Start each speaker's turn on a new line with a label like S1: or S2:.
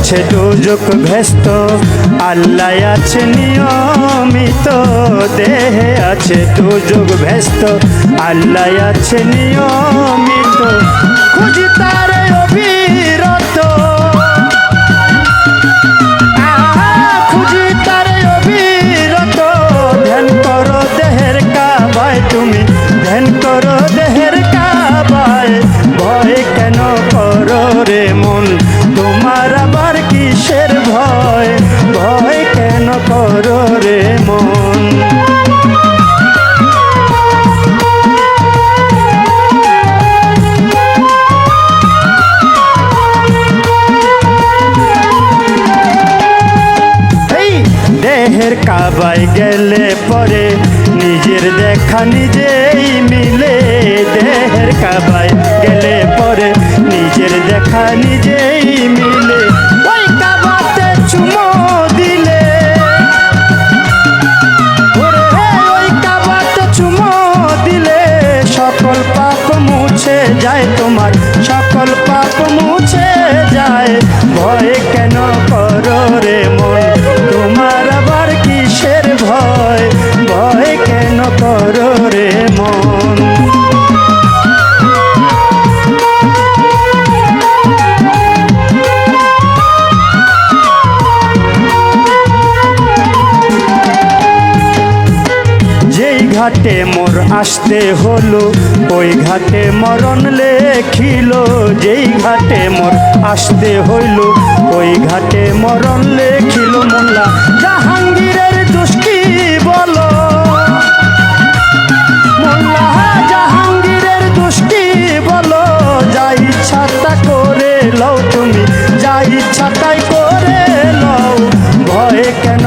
S1: আছে দুজক ভেস্ত আল্লাহ আছে নিয়মিত, দেহে আছে দুজক ভেস্ত আল্লাহ আছে নিয়মিত, খুঁজি তার অবিরত। খুঁজি তার অবিরত। ধ্যান করো দেহের কাবায় তুমি। করো মন। দেহের কাবায় গেলে পরে নিজের দেখা নিজেই মিলে। দেহের কাবায় গেলে পরে নিজের দেখা নিজেই মিলে। ঘাটে মোর আসতে হলো, ওই ঘাটে মরণ লেখিল, যেই ঘাটে মোর আসতে হইল, ওই ঘাটে মরণ লেখিল মোল্লা। জাহাঙ্গীরের দুষ্কি বলো? মোল্লা, জাহাঙ্গীরের দুষ্কি বলো? যা ইচ্ছা তা করে লও তুমি যা ইচ্ছা তাই করে লও, ভয়ে কেন